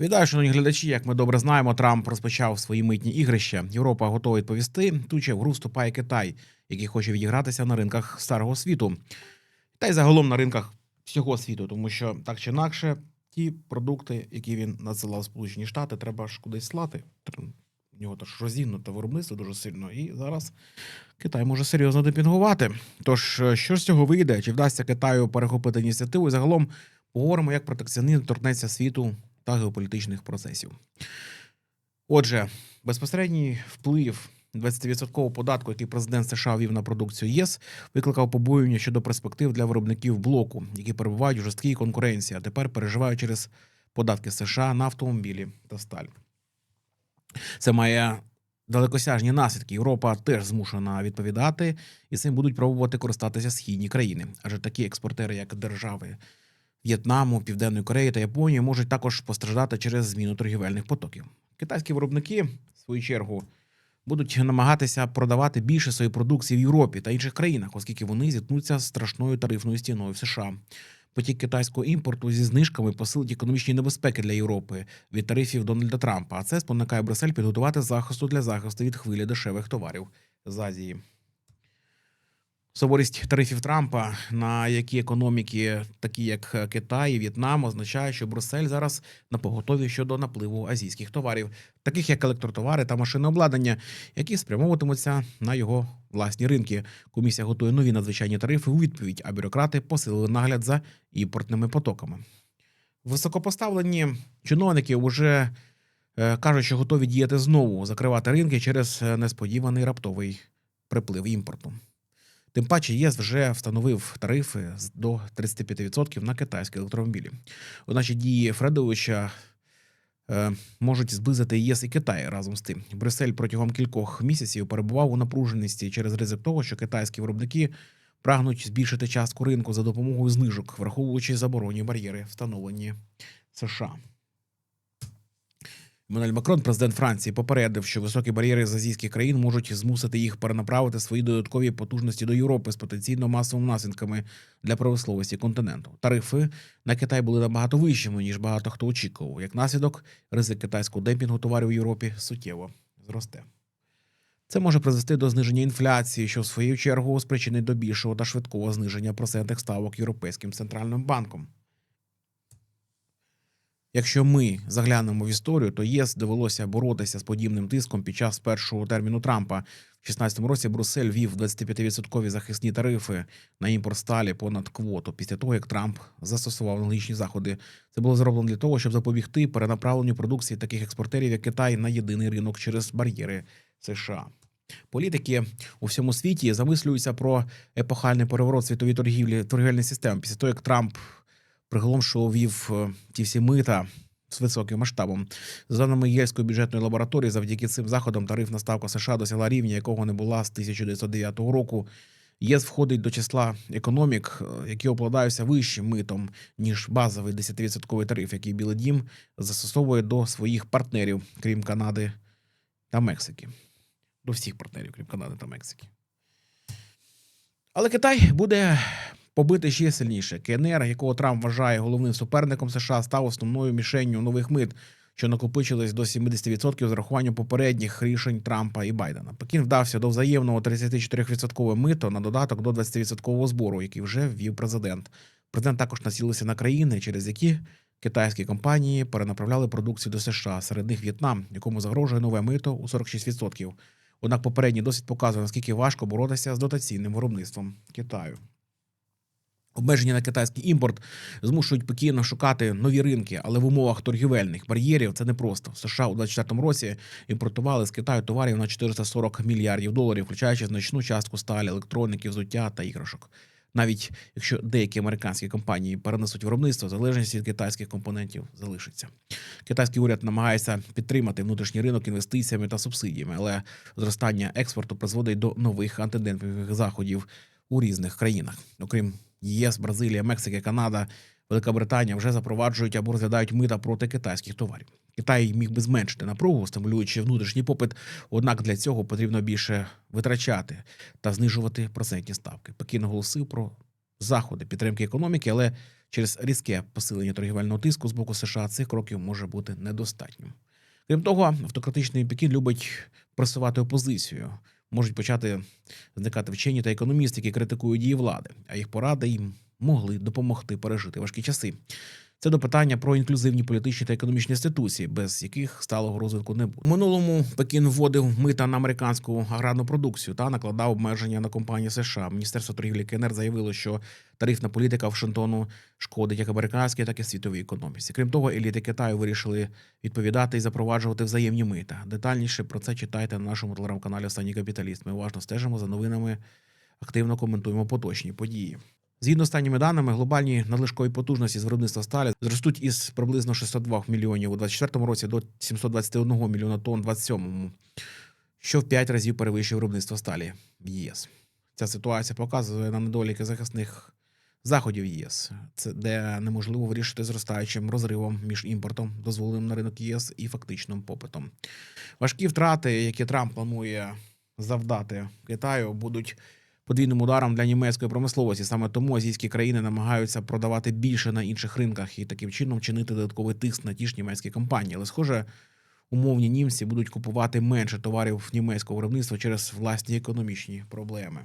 Вітаю, шановні глядачі. Як ми добре знаємо, Трамп розпочав свої митні ігрища. Європа готова відповісти. Тут ще в гру вступає Китай, який хоче відігратися на ринках старого світу, та й загалом на ринках всього світу, тому що так чи інакше, ті продукти, які він надсилав Сполучені Штати, треба ж кудись слати. У нього теж розігнуте виробництво дуже сильно, і зараз Китай може серйозно демпінгувати. Тож, е, що з цього вийде? Чи вдасться Китаю перехопити ініціативу? І загалом поговоримо, як протекціонізм торкнеться світу та геополітичних процесів. Отже, безпосередній вплив 20% податку, який президент США ввів на продукцію ЄС, викликав побоювання щодо перспектив для виробників блоку, які перебувають у жорсткій конкуренції, а тепер переживають через податки США на автомобілі та сталь. Це має далекосяжні наслідки. Європа теж змушена відповідати, і цим будуть пробувати користатися східні країни. Адже такі експортери, як держави В'єтнаму, Південної Кореї та Японії, можуть також постраждати через зміну торгівельних потоків. Китайські виробники, в свою чергу, будуть намагатися продавати більше своєї продукції в Європі та інших країнах, оскільки вони зіткнуться з страшною тарифною стіною в США. Потік китайського імпорту зі знижками посилить економічні небезпеки для Європи від тарифів Дональда Трампа. А це спонукає Брюссель підготувати захисту для захисту від хвилі дешевих товарів з Азії. Суворість тарифів Трампа на які економіки, такі як Китай і В'єтнам, означає, що Брюссель зараз на поготові щодо напливу азійських товарів, таких як електротовари та машинне обладнання, які спрямовуватимуться на його власні ринки. Комісія готує нові надзвичайні тарифи у відповідь, а бюрократи посилили нагляд за імпортними потоками. Високопоставлені чиновники вже е, кажуть, що готові діяти знову, закривати ринки через е, несподіваний раптовий приплив імпорту. Тим паче ЄС вже встановив тарифи до 35% на китайські електромобілі. Одначе дії Фредовича е, можуть зблизити ЄС і Китай разом з тим. Брюссель протягом кількох місяців перебував у напруженості через ризик того, що китайські виробники прагнуть збільшити частку ринку за допомогою знижок, враховуючи заборонні бар'єри, встановлені США. Еммануель Макрон, президент Франції, попередив, що високі бар'єри з азійських країн можуть змусити їх перенаправити свої додаткові потужності до Європи з потенційно масовими наслідками для промисловості континенту. Тарифи на Китай були набагато вищими ніж багато хто очікував. Як наслідок, ризик китайського демпінгу товарів у Європі суттєво зросте. Це може призвести до зниження інфляції, що в свою чергу спричинить до більшого та швидкого зниження процентних ставок Європейським центральним банком. Якщо ми заглянемо в історію, то ЄС довелося боротися з подібним тиском під час першого терміну Трампа. В 2016 році Брюссель ввів 25% захисні тарифи на імпорт сталі понад квоту після того, як Трамп застосував аналогічні заходи. Це було зроблено для того, щоб запобігти перенаправленню продукції таких експортерів, як Китай, на єдиний ринок через бар'єри США. Політики у всьому світі замислюються про епохальний переворот світової торгівлі торгівельної системи після того, як Трамп приголомшував ввів е, ті всі мита з високим масштабом. За даними Єльської бюджетної лабораторії, завдяки цим заходам тарифна ставка США досягла рівня, якого не була з 1909 року. ЄС входить до числа економік, е, які обладаються вищим митом ніж базовий 10% тариф, який Білий Дім застосовує до своїх партнерів, крім Канади та Мексики. До всіх партнерів, крім Канади та Мексики. Але Китай буде побити ще сильніше. КНР, якого Трамп вважає головним суперником США, став основною мішенню нових мит, що накопичились до 70% з рахуванням попередніх рішень Трампа і Байдена. Пекін вдався до взаємного 34% мито на додаток до 20% збору, який вже ввів президент. Президент також націлився на країни, через які китайські компанії перенаправляли продукцію до США. Серед них В'єтнам, якому загрожує нове мито у 46%. Однак попередній досвід показує, наскільки важко боротися з дотаційним виробництвом Китаю. Обмеження на китайський імпорт змушують Пекін шукати нові ринки, але в умовах торгівельних бар'єрів це непросто. США у 2024 році імпортували з Китаю товарів на 440 мільярдів доларів, включаючи значну частку сталі, електроніки, взуття та іграшок. Навіть якщо деякі американські компанії перенесуть виробництво, залежність від китайських компонентів залишиться. Китайський уряд намагається підтримати внутрішній ринок інвестиціями та субсидіями, але зростання експорту призводить до нових антидемпінгових заходів у різних країнах. Окрім ЄС, Бразилія, Мексика, Канада, Велика Британія вже запроваджують або розглядають мита проти китайських товарів. Китай міг би зменшити напругу, стимулюючи внутрішній попит. Однак для цього потрібно більше витрачати та знижувати процентні ставки. Пекін оголосив про заходи підтримки економіки, але Через різке посилення торгівельного тиску з боку США цих кроків може бути недостатньо. Крім того, автократичний Пекін любить просувати опозицію. Можуть почати зникати вчені та економісти, які критикують дії влади, а їх поради їм могли допомогти пережити важкі часи. Це до питання про інклюзивні політичні та економічні інституції, без яких сталого розвитку не буде. У минулому Пекін вводив мита на американську аграрну продукцію та накладав обмеження на компанії США. Міністерство торгівлі КНР заявило, що тарифна політика Вашингтону шкодить як американській, так і світовій економіці. Крім того, еліти Китаю вирішили відповідати і запроваджувати взаємні мита. Детальніше про це читайте на нашому телеграм-каналі Останній капіталіст. Ми уважно стежимо за новинами, активно коментуємо поточні події. Згідно останніми даними, глобальні надлишкові потужності з виробництва сталі зростуть із приблизно 602 мільйонів у 2024 році до 721 мільйона тонн у 2027, що в 5 разів перевищує виробництво сталі в ЄС. Ця ситуація показує на недоліки захисних заходів ЄС, це де неможливо вирішити зростаючим розривом між імпортом, дозволеним на ринок ЄС, і фактичним попитом. Важкі втрати, які Трамп планує завдати Китаю, будуть подвійним ударом для німецької промисловості. Саме тому азійські країни намагаються продавати більше на інших ринках і таким чином чинити додатковий тиск на ті ж німецькі компанії. Але, схоже, умовні німці будуть купувати менше товарів німецького виробництва через власні економічні проблеми.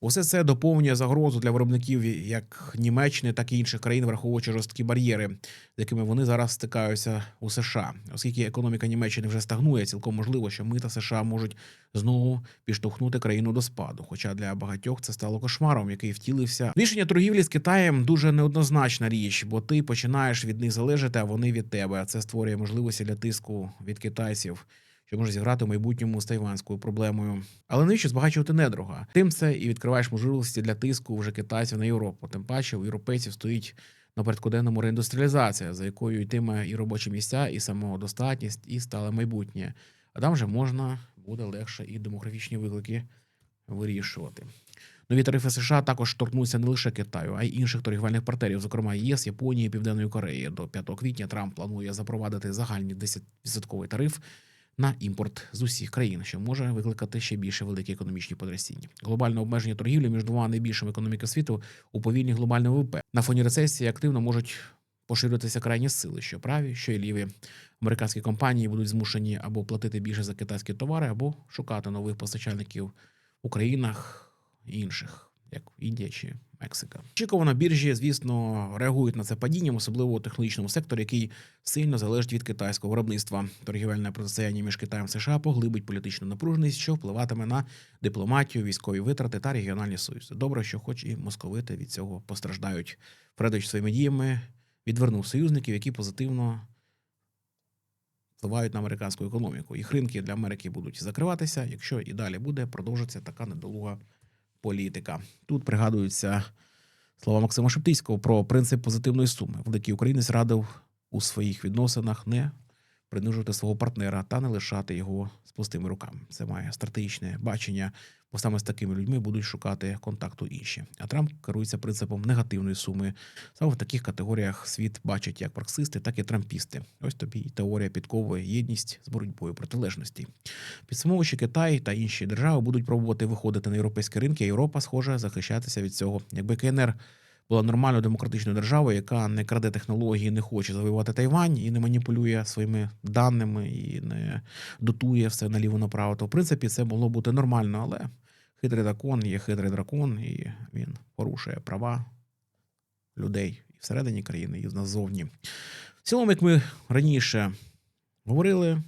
Усе це доповнює загрозу для виробників як Німеччини, так і інших країн, враховуючи жорсткі бар'єри, з якими вони зараз стикаються у США. Оскільки економіка Німеччини вже стагнує, цілком можливо, що мита США можуть знову підштовхнути країну до спаду. Хоча для багатьох це стало кошмаром, який втілився. Рішення торгівлі з Китаєм дуже неоднозначна річ, бо ти починаєш від них залежати, а вони від тебе. Це створює можливості для тиску від китайців що може зіграти в майбутньому з тайванською проблемою. Але навіщо збагачувати недруга? Тим це і відкриваєш можливості для тиску вже китайців на Європу. Тим паче у європейців стоїть на порядкоденному реіндустріалізація, за якою йтиме і робочі місця, і самодостатність, і стале майбутнє. А там вже можна буде легше і демографічні виклики вирішувати. Нові тарифи США також торкнуться не лише Китаю, а й інших торгівельних партнерів, зокрема ЄС, Японії, Південної Кореї. До 5 квітня Трамп планує запровадити загальний 10% тариф на імпорт з усіх країн, що може викликати ще більше великі економічні потрясіння. Глобальне обмеження торгівлі між двома найбільшими економіками світу уповільнює глобальне ВВП. На фоні рецесії активно можуть поширюватися крайні сили, що праві, що й ліві. Американські компанії будуть змушені або платити більше за китайські товари, або шукати нових постачальників у країнах інших, як Індія чи Мексика. Очікувано біржі, звісно, реагують на це падінням, особливо у технологічному секторі, який сильно залежить від китайського виробництва. Торгівельне протистояння між Китаєм і США поглибить політичну напруженість, що впливатиме на дипломатію, військові витрати та регіональні союзи. Добре, що хоч і московити від цього постраждають. Фредович своїми діями відвернув союзників, які позитивно впливають на американську економіку. Їх ринки для Америки будуть закриватися, якщо і далі буде продовжитися така недолуга політика. Тут пригадуються слова Максима Шептицького про принцип позитивної суми. Великий українець радив у своїх відносинах не принижувати свого партнера та не лишати його з пустими руками. Це має стратегічне бачення, бо саме з такими людьми будуть шукати контакту інші. А Трамп керується принципом негативної суми. Саме в таких категоріях світ бачить як марксисти, так і трампісти. Ось тобі і теорія підковує єдність з боротьбою протилежності. Підсумовуючи Китай та інші держави будуть пробувати виходити на європейські ринки. Європа схоже захищатися від цього. Якби КНР була нормальною демократичною державою, яка не краде технології, не хоче завоювати Тайвань і не маніпулює своїми даними і не дотує все наліво направо. То в принципі це могло бути нормально, але хитрий дракон є хитрий дракон, і він порушує права людей і всередині країни, і назовні. В цілому, як ми раніше говорили.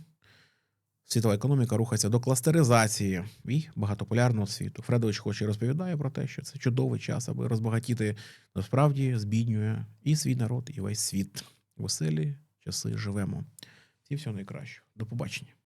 Світова економіка рухається до кластеризації і багатополярного світу. Фредович хоче розповідає про те, що це чудовий час, аби розбагатіти. Насправді збіднює і свій народ, і весь світ. Веселі часи живемо. Всі всього найкращого. До побачення.